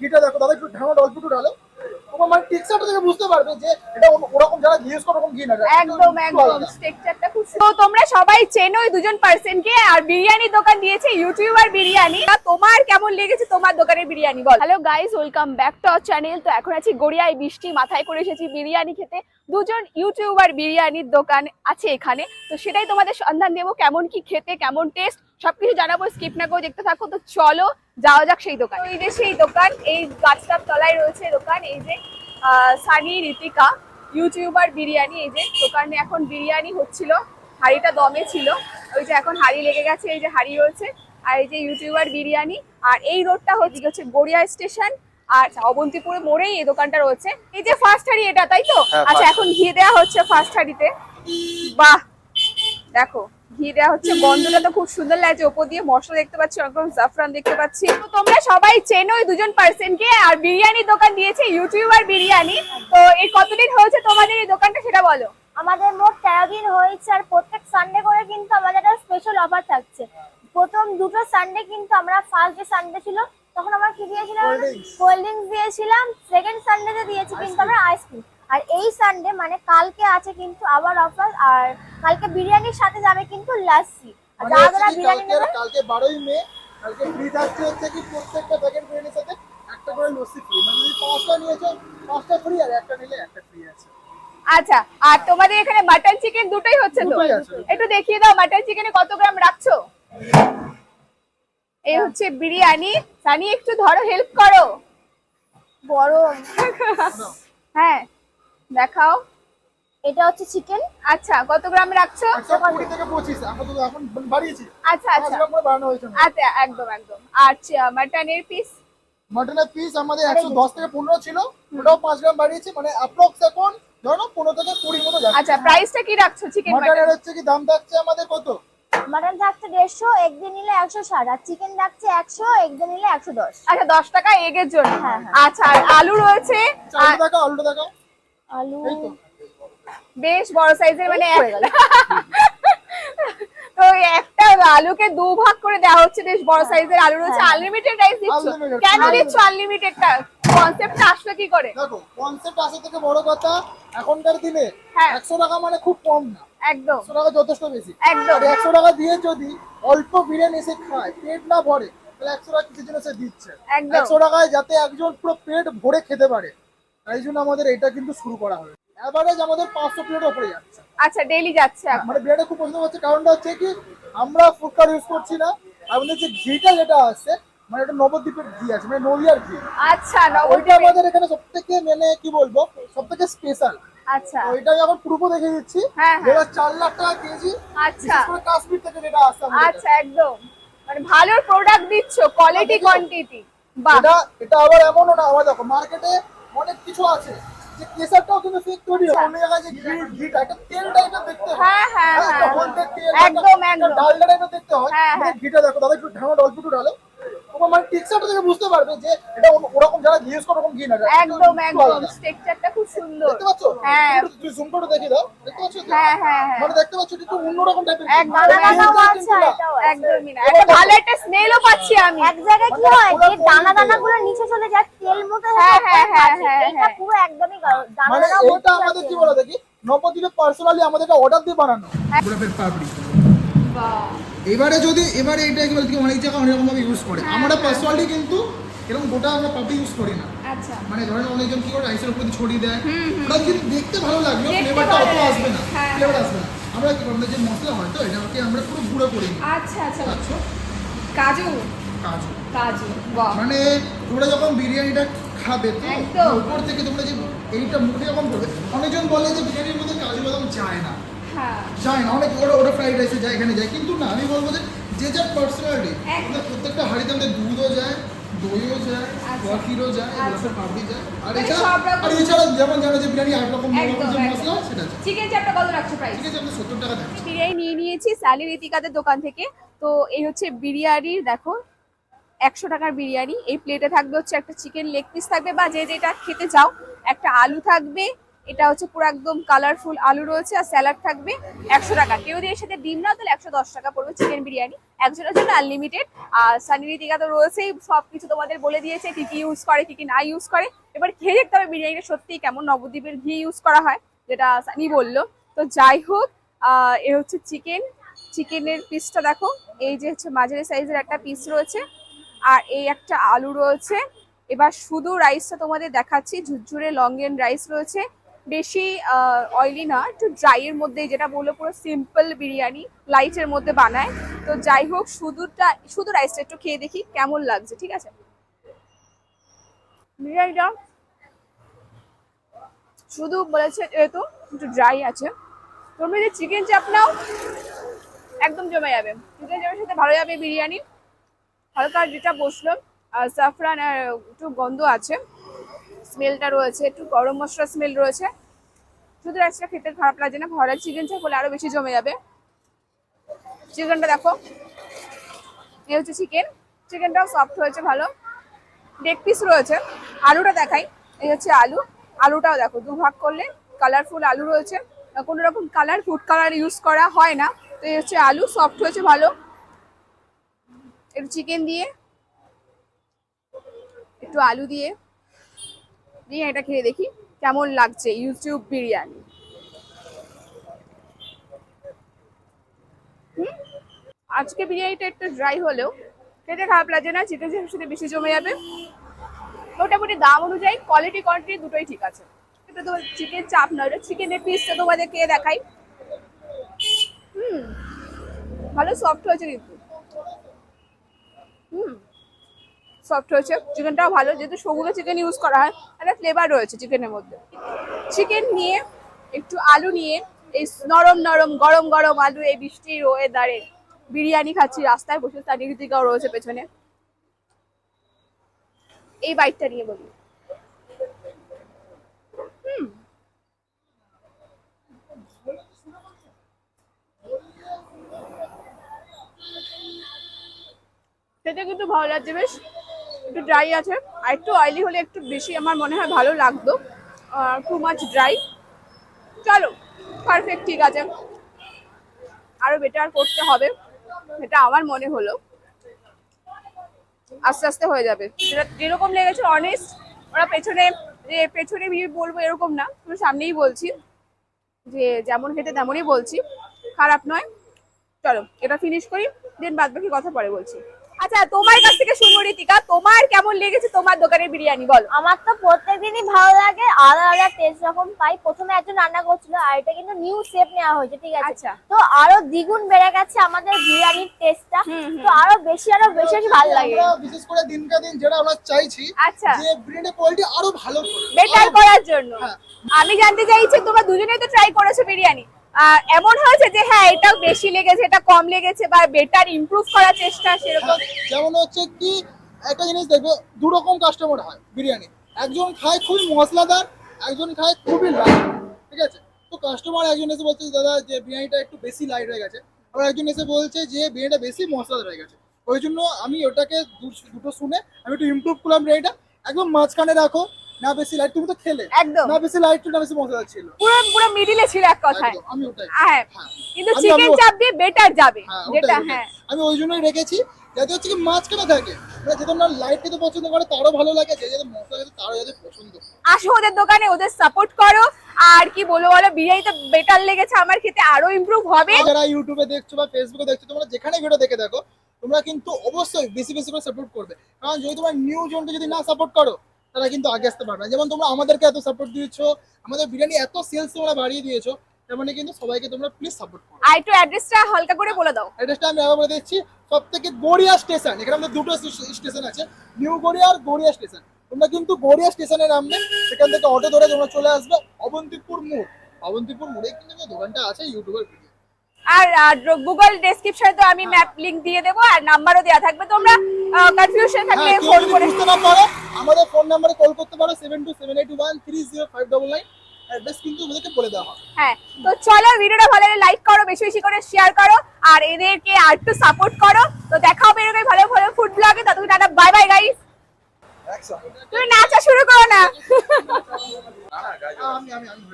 ঘিটা দেখো দাদা একটু ঢাঙা অল্প একটু ঢালো। তোমার মানে টেক্সচারটা থেকে বুঝতে পারবে যে এটা ওরকম যারা ইউজ করে ওরকম ঘি না একদম একদম। খুব তো তোমরা সবাই চেনো ওই দুজন পার্সনকে আর বিরিয়ানি দোকান দিয়েছে ইউটিউবার বিরিয়ানি। তোমার কেমন লেগেছে তোমার দোকানের বিরিয়ানি বল? Hello guys welcome back to our channel তো এখন আছি গড়িয়ায় বৃষ্টি মাথায় করে এসেছি বিরিয়ানি খেতে। দুজন ইউটিউবার বিরিয়ানির দোকান আছে এখানে। তো সেটাই তোমাদের সন্ধান দেবো কেমন কি খেতে কেমন টেস্ট সবকিছু জানাব স্কিপ না করে দেখতে থাকো। তো চলো যাওয়া যাক সেই দোকান। এই যে সেই দোকান এই গাছটার তলায় রয়েছে দোকান এই যে আহ, সানি ঋতিকা ইউটিউবার বিরিয়ানি এই যে দোকানে এখন বিরিয়ানি হচ্ছিল হাড়িটা দমে ছিল ওই যে এখন হাড়ি লেগে গেছে এই যে হাড়ি রয়েছে আর এই যে ইউটিউবার বিরিয়ানি আর এই রোডটা হচ্ছে হচ্ছে গড়িয়া স্টেশন আর অবন্তিপুরে মোড়েই এই দোকানটা রয়েছে। এই যে ফার্স্ট হাড়ি এটা তাই তো? হ্যাঁ, আচ্ছা এখন ঘি দেওয়া হচ্ছে ফার্স্ট হাড়িতে। বাহ! দেখো ঘি হচ্ছে গন্ধটা তো খুব সুন্দর লাগছে। ওপর দিয়ে মশলা দেখতে পাচ্ছি একদম জাফরান দেখতে পাচ্ছি। তো তোমরা সবাই চেনো ওই দুজন পার্সনকে আর বিরিয়ানি দোকান দিয়েছে ইউটিউবার বিরিয়ানি। তো এই কতদিন হয়েছে তোমাদের এই দোকানটা সেটা বলো। আমাদের মোট তেরো দিন হয়েছে আর প্রত্যেক সানডে করে কিন্তু আমাদের একটা স্পেশাল অফার থাকছে। প্রথম দুটো সানডে কিন্তু আমরা ফার্স্ট যে সানডে ছিল তখন আমরা কি দিয়েছিলাম? কোল্ড ড্রিঙ্কস দিয়েছিলাম। সেকেন্ড সানডেতে দিয়েছি কিন্তু আমরা আইসক্রিম আর এই সানডে মানে কালকে আছে কিন্তু আবার অফার আর কালকে বিরিয়ানির সাথে যাবে কিন্তু লাস্সি আর মানে যারা যারা বিরিয়ানি নেবে কালকে বারোই মে কালকে ফ্রি থাকছে হচ্ছে কি প্রত্যেকটা প্যাকেট বিরিয়ানির সাথে একটা করে লস্যি ফ্রি মানে যদি পাঁচটা নিয়েছো পাঁচটা ফ্রি আর একটা নিলে একটা ফ্রি আছে। আচ্ছা আর তোমাদের এখানে মাটন চিকেন দুটোই হচ্ছে তো? একটু দেখিয়ে দাও মাটন চিকেনে কত গ্রাম রাখছো? এই হচ্ছে বিরিয়ানি। সানি একটু ধরো হেল্প করো। গরম হ্যাঁ। দেখাও। এটা হচ্ছে চিকেন আচ্ছা কত গ্রাম রাখছো? একশো কুড়ি থেকে পঁচিশ আমরা তো এখন বাড়িয়েছি। আচ্ছা আচ্ছা। গ্রাম বাড়ানো হয়েছে। আচ্ছা একদম একদম। আচ্ছা মাটনের পিস মাটনের পিস আমাদের একশো দশ থেকে পনেরো ছিল। ওটাও পাঁচ গ্রাম বাড়িয়েছি মানে অ্যাপ্রক্স এখন ধরো পনেরো থেকে কুড়ি মতো যাচ্ছে। আচ্ছা প্রাইসটা কি রাখছো চিকেন মাটনের হচ্ছে কি দাম থাকছে আমাদের কত? মাটন থাকছে দেড়শো একদিন নিলে একশো ষাট। আর চিকেন থাকছে একশো একদিন নিলে একশো দশ। আচ্ছা দশ টাকা এগের জন্য। হ্যাঁ, হ্যাঁ। আচ্ছা আর আলু রয়েছে? চালটা আর দেখাও আলুটা দেখাও। আলু। বেশ বড় সাইজের মানে হয়ে তো একটা আলুকে দু ভাগ করে দেওয়া হচ্ছে বেশ বড় সাইজের আলু রয়েছে। হ্যাঁ। আনলিমিটেড রাইস দিচ্ছ? কেন unlimited। দিচ্ছ আনলিমিটেডটা কনসেপ্টটা আসলো কি করে? দেখো কনসেপ্ট আসা থেকে বড় কথা এখনকার দিনে হ্যাঁ। একশো টাকা মানে খুব কম না। একদম। একশো টাকা যথেষ্ট বেশি। একদম। আর একশো টাকা দিয়ে যদি অল্প বিরিয়ানি এসে খায় পেট না ভরে তাহলে একশো টাকা কিছু জন্য সে দিচ্ছে। একদম। একশো টাকায় যাতে একজন পুরো পেট ভরে খেতে পারে তাই জন্য আমাদের এটা কিন্তু শুরু করা হবে অ্যাভারেজ আমাদের পাঁচশো প্লেটের উপরে যাচ্ছে। আচ্ছা ডেইলি যাচ্ছে মানে বিরিয়ানি খুব পছন্দ হচ্ছে কারণটা হচ্ছে কি আমরা ফুড কালার ইউজ করছি না আমাদের যে ঘিটা যেটা আছে মানে এটা নবদ্বীপের ঘি আছে মানে নলিয়ার ঘি। আচ্ছা ওইটা আমাদের এখানে সব থেকে মানে কি বলব সব থেকে স্পেশাল আচ্ছা ওইটা যখন প্রুফ দেখে দিচ্ছি। হ্যাঁ, হ্যাঁ। চার লাখ টাকা কেজি আচ্ছা। কাশ্মীর থেকে যেটা আসছে আচ্ছা একদম। মানে ভালো প্রোডাক্ট দিচ্ছ কোয়ালিটি কোয়ান্টিটি এটা এটা আবার এমনও না আমার দেখো মার্কেটে অনেক কিছু আছে। যে কেসারটাও কিন্তু ফেক তৈরি হয়। অন্য জায়গায় যে ঘি ঘিটা এটা তেল টাইপের দেখতে হয়। হ্যাঁ হ্যাঁ হ্যাঁ, হ্যাঁ। একটা একদম একটা- একটা একদম। ডালডা টাইপের দেখতে হয়। ঘিটা দেখো দাদা একটু ঢাঙা অল্প একটু ঢালো। তোমার মানে টেক্সচারটা থেকে বুঝতে পারবে যে এটা ওরকম যারা ইউজ করে ওরকম ঘি না। একদম একদম আলাদা। সুন্দর। দেখতে পাচ্ছ? হ্যাঁ। তুমি জুম করে দেখে দাও। দেখতে পাচ্ছ হ্যাঁ হ্যাঁ মানে দেখতে পাচ্ছ একটু অন্যরকম টাইপের একদম, দানা দানাও আছে আর এটাও আছে। একদমই না। একটা ভালো একটা স্মেলও পাচ্ছি আমি। এক জায়গায় কি হয়? যে দানা দানা নিচে চলে যায় তেল মতো হ্যাঁ, হ্যাঁ, হ্যাঁ, হ্যাঁ, এটা হ্যাঁ। পুরো একদমই দানা মানে এটা আমাদের কি বলে দেখি? নবদ্বীপে পার্সোনালি আমাদেরকে অর্ডার দিয়ে বানানো। গোলাপের পাপড়ি। এবারে যদি এবারে এটা কি বলতে অনেক জায়গায় অনেক রকম ভাবে ইউজ করে আমরা পার্সোনালি কিন্তু এরকম গোটা আমরা পাপড়ি ইউজ করি না। আচ্ছা। মানে ধরেন অনেকজন কি করে রাইসের উপর ছড়িয়ে দেয়। ওটা কিন্তু দেখতে ভালো লাগল ফ্লেভারটা অত আসবে না হ্যাঁ। ফ্লেভার আসবে না। আমরা কি করব যে মশলা হয় তো এটাকে আমরা পুরো গুঁড়ো করে। আচ্ছা আচ্ছা। আচ্ছা। কাজু? কাজু। কাজু মানে তোমরা যখন বিরিয়ানিটা খাবে তো উপর থেকে তোমরা যে এইটা মুখে যখন করবে অনেকজন বলে যে বিরিয়ানির মধ্যে কাজু বাদাম যায় না। হ্যাঁ। যায় না অনেক ওরা ওটা ফ্রাইড রাইসে যায় এখানে যায়। কিন্তু না আমি বলব যে যে যার পার্সোনালিটি প্রত্যেকটা হাঁড়িতে আমাদের দুধও যায় দইও যায় আচ্ছা। যায় আচ্ছা। গোলাপের পাপড়ি যায়। আর মানে এছাড়া সব রকম- আর এছাড়া যেমন জানো যে বিরিয়ানি আট রকম ন রকম যে মশলা সেটা চিকেন চাপটা কত রাখছো প্রাইস ঠিক আছে সত্তর টাকা দেন বিরিয়ানি নিয়ে নিয়েছি রিতিকাদের দোকান থেকে। তো এই হচ্ছে বিরিয়ানির দেখো একশো টাকার বিরিয়ানি। এই প্লেটে থাকবে হচ্ছে একটা চিকেন লেগ পিস থাকবে বা যে যেটা খেতে চাও একটা আলু থাকবে এটা হচ্ছে পুরো একদম কালারফুল আলু রয়েছে আর স্যালাড থাকবে একশো টাকা। কেউ যদি এর সাথে ডিম না তাহলে একশো দশ টাকা পড়বে চিকেন বিরিয়ানি। একজনের জন্য আনলিমিটেড আর সানিরিতিকা তো রয়েছেই সব কিছু তোমাদের বলে দিয়েছে কি কি ইউজ করে, কি কি না ইউজ করে। এবার খেয়ে দেখতে হবে বিরিয়ানিটা সত্যিই কেমন। নবদ্বীপের ঘি ইউজ করা হয়, যেটা সানি বলল। তো যাই হোক এ হচ্ছে চিকেন চিকেনের পিসটা দেখো, এই যে হচ্ছে মাঝারি সাইজের একটা পিস রয়েছে। আর এই একটা আলু রয়েছে। এবার শুধু রাইসটা তোমাদের দেখাচ্ছি, ঝুরঝুরে লং এন্ড রাইস রয়েছে। বেশি অয়েলি না, একটু ড্রাই এর মধ্যে, যেটা বলল পুরো সিম্পল বিরিয়ানি লাইটের মধ্যে বানায়। তো যাই হোক শুধুটা শুধু রাইসটা একটু খেয়ে দেখি কেমন লাগছে, ঠিক আছে? বিরিয়ানিটা শুধু বলেছে যেহেতু একটু ড্রাই আছে। তোমরা যদি চিকেন চাপ নাও, একদম জমে যাবে। চিকেন চাপের সাথে ভালো যাবে বিরিয়ানি। হালকা যেটা বসল সাফরান আর একটু গন্ধ আছে। স্মেলটা রয়েছে, একটু গরম মশলা স্মেল রয়েছে। শুধু রাইসটা খেতে খারাপ লাগছে না ভরা চিকেন চাপ হলে আরও বেশি জমে যাবে। চিকেনটা দেখো এই হচ্ছে চিকেন চিকেনটাও সফট হয়েছে, ভালো। লেগ পিস রয়েছে। আলুটা দেখাই, এই হচ্ছে আলু। আলুটাও দেখো দু ভাগ করলে কালারফুল আলু রয়েছে। কোনো রকম কালার ফুড কালার ইউজ করা হয় না। তো এই হচ্ছে আলু সফট হয়েছে, ভালো। একটু চিকেন দিয়ে, একটু আলু দিয়ে। এটা খেয়ে দেখি কেমন লাগছে ইউটিউব বিরিয়ানি? আজকে বিরিয়ানিটা একটু ড্রাই হলেও খেতে খারাপ লাগছে না, চিকেন চাপের সাথে বেশি জমে যাবে। মোটামুটি দাম অনুযায়ী কোয়ালিটি কোয়ান্টিটি দুটোই ঠিক আছে। এটা তো চিকেন চাপ নয় চিকেনের পিসটা তোমাদেরকে দেখাই। হুম, ভালো সফট হয়েছে কিন্তু। হুম। সফট হয়েছে। চিকেনটাও ভালো, যেহেতু সবুজ চিকেন ইউজ করা হয়, একটা ফ্লেভার রয়েছে চিকেনের মধ্যে। চিকেন নিয়ে একটু আলু নিয়ে এই নরম নরম গরম গরম আলু, এই বৃষ্টির ওয়েদারে বিরিয়ানি খাচ্ছি, রাস্তায় বসে তার নিরিতিকাও রয়েছে পেছনে। এই বাইকটা নিয়ে বলি। খেতে কিন্তু ভালো লাগছে বেশ। একটু ড্রাই আছে। আর একটু অয়েলি হলে একটু বেশি আমার মনে হয় ভালো লাগতো। টু মাচ ড্রাই চলো পারফেক্ট ঠিক আছে। আরও বেটার করতে হবে। এটা আমার মনে হলো। আস্তে আস্তে হয়ে যাবে। যেরকম লেগেছে অনেস্ট ওরা পেছনে, যে পেছনে বলব এরকম না আমি সামনেই বলছি। যে যেমন খেতে তেমনই বলছি। খারাপ নয়। চলো, এটা ফিনিশ করি দেন বাদ বাকি কথা পরে বলছি। আচ্ছা তোমার কাছ থেকে শুনব রিতিকা। তোমার কেমন লেগেছে তোমার দোকানের বিরিয়ানি বলো। আমার তো প্রত্যেকদিনই ভালো লাগে আলাদা আলাদা টেস্ট যখন পাই। প্রথমে একজন রান্না করছিল আর এটা কিন্তু নিউ শেপ নেওয়া হয়েছে ঠিক আছে? আচ্ছা। তো আরও দ্বিগুণ বেড়ে গেছে আমাদের বিরিয়ানির টেস্টটা। তো আরও বেশি আরও বেশি বেশি ভালো লাগে। বিশেষ করে দিনকে দিন যেটা আমরা চাইছি আচ্ছা। যে ব্রিডের কোয়ালিটি আরও ভালো বেটার করার জন্য। হ্যাঁ। আমি জানতে চাইছি তোমরা দুজনেই তো ট্রাই করেছ বিরিয়ানি। এমন হয়েছে যে হ্যাঁ এটা বেশি লেগেছে, এটা কম লেগেছে বা বেটার ইমপ্রুভ করার চেষ্টা সেরকম। যেমন হচ্ছে কি, একটা জিনিস দেখবে দু রকম কাস্টমার হয় বিরিয়ানি। একজন খায় খুবই মশলাদার, একজন খায় খুবই লাইট ঠিক আছে? তো কাস্টমার একজন এসে বলছে দাদা, যে বিরিয়ানিটা একটু বেশি লাইট হয়ে গেছে। আবার একজন এসে বলছে যে, বিরিয়ানিটা বেশি মশলাদার হয়ে গেছে। ওই জন্য আমি ওটাকে দুটো শুনে আমি একটু ইমপ্রুভ করলাম বিরিয়ানিটা। একদম মাঝখানে রাখো না বেশি লাইট তুমি তো খেলে। একদম। না বেশি লাইট না বেশি মশলাদার ছিল। পুরো পুরো মিডিলে ছিল এক কথায়। আমি ওটাই। হ্যাঁ। হ্যাঁ। কিন্তু চিকেন চাপ দিয়ে বেটার যাবে। হ্যাঁ, যেটা হ্যাঁ। আমি ওই জন্যই রেখেছি যাতে হচ্ছে কি মাঝখানে থাকে। যেহেতু না লাইট খেতে পছন্দ করে তারও ভালো লাগে যে যাতে মশলা খেতে তারও যাতে পছন্দ। আসো ওদের দোকানে ওদের সাপোর্ট করো। আর কি বলব বলো বিরিয়ানিটা বেটার লেগেছে আমার খেতে আরও ইমপ্রুভ হবে। যারা ইউটিউবে দেখছ বা ফেসবুকে দেখছ তোমরা যেখানে ভিডিও দেখে দেখো তোমরা কিন্তু অবশ্যই বেশি বেশি করে সাপোর্ট করবে। কারণ যদি তোমরা নিউ জনকে যদি না সাপোর্ট করো তারা কিন্তু আগে আসতে পারবে যেমন তোমরা আমাদেরকে এত সাপোর্ট দিয়েছ আমাদের বিরিয়ানি এত সেলস তোমরা বাড়িয়ে দিয়েছ তেমন কিন্তু সবাইকে তোমরা প্লিজ সাপোর্ট করো। আর একটু অ্যাড্রেসটা হালকা করে বলে দাও। অ্যাড্রেসটা আমি আবার বলে দিচ্ছি সব থেকে গড়িয়া স্টেশন এখানে আমাদের দুটো স্টেশন আছে নিউ গড়িয়া আর গড়িয়া স্টেশন তোমরা কিন্তু গড়িয়া স্টেশনে নামবে সেখান থেকে অটো ধরে তোমরা চলে আসবে অবন্তিপুর মোড়। অবন্তিপুর মোড়ে কিন্তু দোকানটা আছে ইউটিউবের ভিডিও আর গুগল ডেসক্রিপশনে তো আমি ম্যাপ লিংক দিয়ে দেবো আর নাম্বারও দেওয়া থাকবে। তোমরা কনফিউশন থাকলে হ্যাঁ কেউ ফোন করে বুঝতে না পারো? আমাদের ফোন নাম্বারে কল করতে পারো seven two seven eight one three zero five double nine address কিন্তু ওদেরকে বলে দেওয়া হবে। হ্যাঁ তো চলো ভিডিওটা ভালো লাগলে লাইক করো বেশি বেশি করে শেয়ার করো আর এদেরকে আর একটু সাপোর্ট করো। তো দেখা হবে এরকম ভালো ভালো ফুড ব্লগে ততক্ষণ টাটা বাই বাই গাইস তুমি নাচা শুরু করো না। আমি আমি আমি